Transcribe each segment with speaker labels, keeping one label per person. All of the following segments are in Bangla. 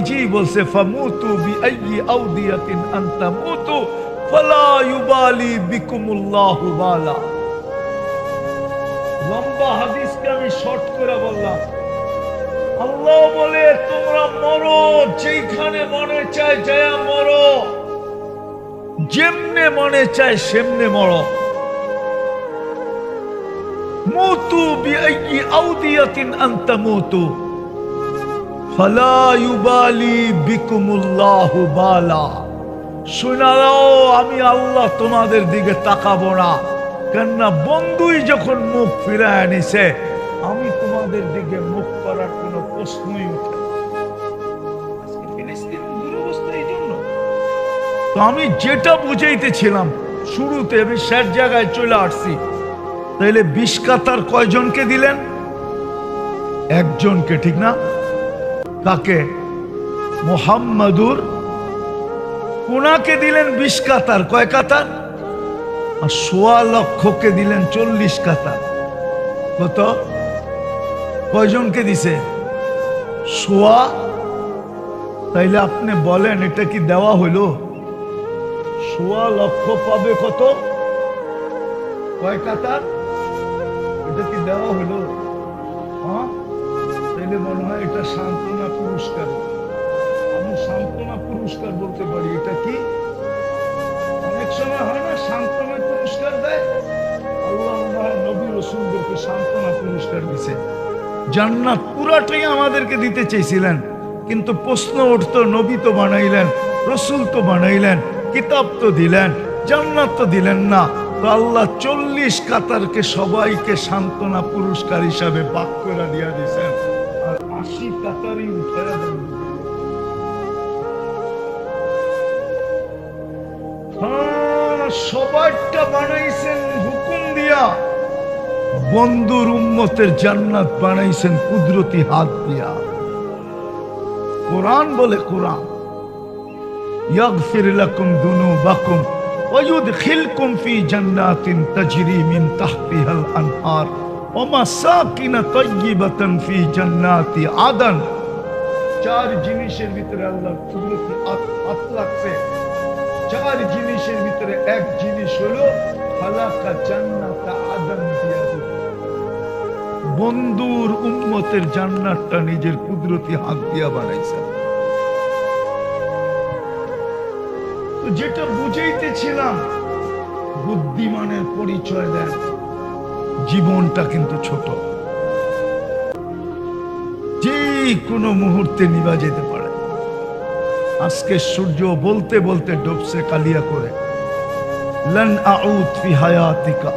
Speaker 1: নিজেই বলছে ফামুতু বিআইয়ি আউদিয়াতিন আনতা মুতু ফালা ইউবালি বিকুমুল্লাহু বালা লম্বা হাদিসকে আমি শর্ট করে বললাম। আল্লাহ বলে, তোমরা মরো যেখানে মনে চায় জয়া মরো। যেমনে মনে চায় সেমনে মরো। মুতু বিআইয়ি আউদিয়াতিন আনতা মুতু। আমি আল্লাহ তোমাদের দিকে তাকাবো না। কেননা বন্ধুই যখন মুখ ফিরায় নিছে, আমি তোমাদের দিকে মুখ করার কোনো প্রশ্নই উঠে। তো আমি যেটা বুঝাইতেছিলাম, শুরুতে আমি শেষ জায়গায় চলে আসছি। তাইলে বিশ কাতার কয়জনকে দিলেন? একজনকে, ঠিক না? কাকে মোহাম্মদুর কোনাকে দিলেন বিশ কাতার, কয় কাতার? আর সোয়া লক্ষকে দিলেন চল্লিশ কাতার। কত? কয়জনকে দিছে? সোয়া? তাইলে আপনি বলেন, এটা কি দেওয়া হইল? সোয়া লক্ষ পাবে কত? কয় কাতার? এটা কি দেওয়া হলো হ্যাঁ? তাইলে মনে হয় এটা সান্ত্বনা পুরস্কার। আমি সান্ত্বনা পুরস্কার বলতে পারি, এটা কি? অনেক সময় হয় না, সান্ত্বনা পুরস্কার দেয়? আল্লাহ নবী রসুলদেরকে সান্ত্বনা পুরস্কার দিছে জান্নাত পুরাটাই আমাদেরকে দিতে চেয়েছিলেন, কিন্তু প্রশ্ন উঠতো, নবী তো বানাইলেন, রসুল তো বানাইলেন, কিতাব তো দিলেন, জান্নাত তো দিলেন না। তো আল্লাহ চল্লিশ কাতারকে সবাইকে সান্ত্বনা পুরস্কার হিসাবে বাক করে দিয়া দিয়েছেন। হ্যাঁ, বন্ধুর উম্মতের জান্নাত বানাইছেন কুদরতি হাত দিয়া। কোরআন বলে কোরআন। ইয়াগফির লাকুম ফি জান্নাতিন তাজরি মিন তাহতিহাল আনহার। আদান চার জিনিসের ভিতরে আল্লাহ কুদরতি লাগছে চার জিনিসের ভিতরে এক জিনিস হলো ফালাকা জান্নাতা আদান বন্ধুর উম্মতের জান্নাতটা নিজের কুদরতি হাত দিয়া বানাইছে। যেটা বুঝাইতেছিলাম, বুদ্ধিমানের পরিচয় দেয় জীবনটা কিন্তু ছোট। যে কোনো মুহূর্তে নিভা যেতে পারে। আজকে সূর্য বলতে বলতে ডুবছে কালিয়া করে।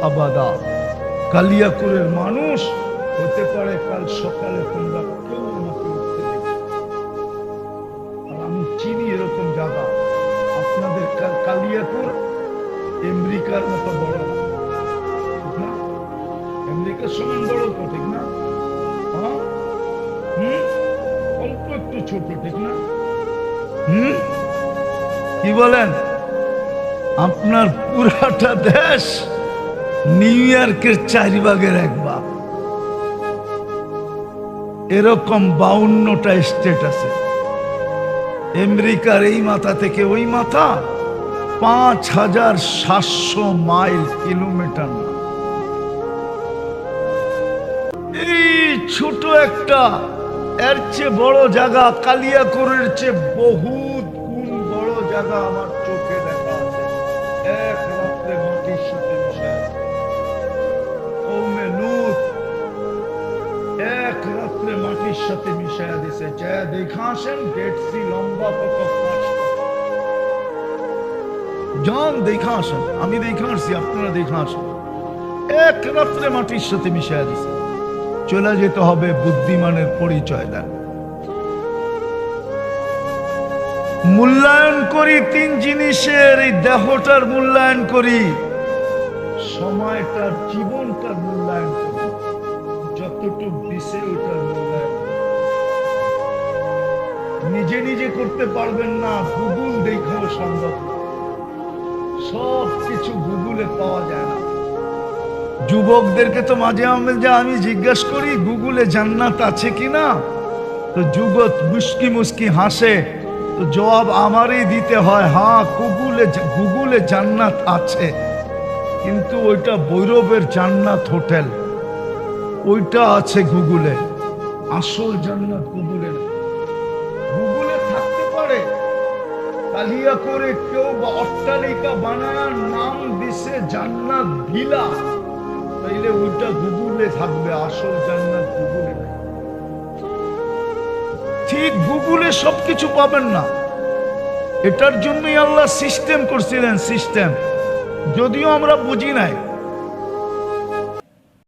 Speaker 1: আবাদা। কালিয়াকুরের মানুষ হতে পারে কাল সকালে তোমরা কেউ আমাকে উঠতে আর আমি চিনি এরকম জায়গা। আপনাদের কালিয়াকুর, আমেরিকার মতো বড় কি বলেন? আপনার পুরাটা দেশ নিউ ইয়র্কের চার ভাগের এক ভাগ এরকম বাউন্নটা স্টেট আছে। আমেরিকার এই মাথা থেকে ওই মাথা পাঁচ হাজার সাতশো মাইল কিলোমিটার এই ছোট একটা, এর চেয়ে বড় জায়গা কালিয়াকুরের চেয়ে বড় আমার চোখে দেখা আছে। এক রাত্রে মাটির সাথে কৌমে লূত। এক রাত্রে মাটির সাথে মিশায়া দিছে। যা দেখা আসেন লম্বা দেখা আসেন। আমি দেখা আসছি, আপনারা দেখা আসেন। এক রাত্রে মাটির সাথে মিশায়া দিছে। চলে যেতে হবে বুদ্ধিমানের পরিচয় দেন। মূল্যায়ন করি তিন জিনিসের, এই দেহটার মূল্যায়ন করি। সময়টার, জীবনটার মূল্যায়ন যতটুক নিজে নিজে করতে পারবেন না, গুগল দেখাও সম্ভব। সব কিছু গুগলে পাওয়া যায় না। যুবকদেরকে তো মাঝে মাঝে আমি জিজ্ঞেস করি, গুগলে জান্নাত আছে কিনা? তো যুবক মুস্কি মুস্কি হাসে তো জবাব আমারই দিতে হয়। হ্যাঁ গুগুলে গুগলে জান্নাত আছে। কিন্তু ওইটা বৈরবের জান্নাত হোটেল। ওইটা আছে গুগুলে। আসল জান্নাত গুগলে গুগুলে থাকতে পারে। কালিয়া করে কেউ বা অট্টালিকা বানায়, নাম দিছে জান্নাত ভিলা। তাইলে ওইটা গুগুলে থাকবে, আসল জান্নাত গুগলে। ঠিক গুগলে সবকিছু পাবেন না। এটার জন্যই আল্লাহ সিস্টেম করছিলেন সিস্টেম যদিও আমরা বুঝি নাই।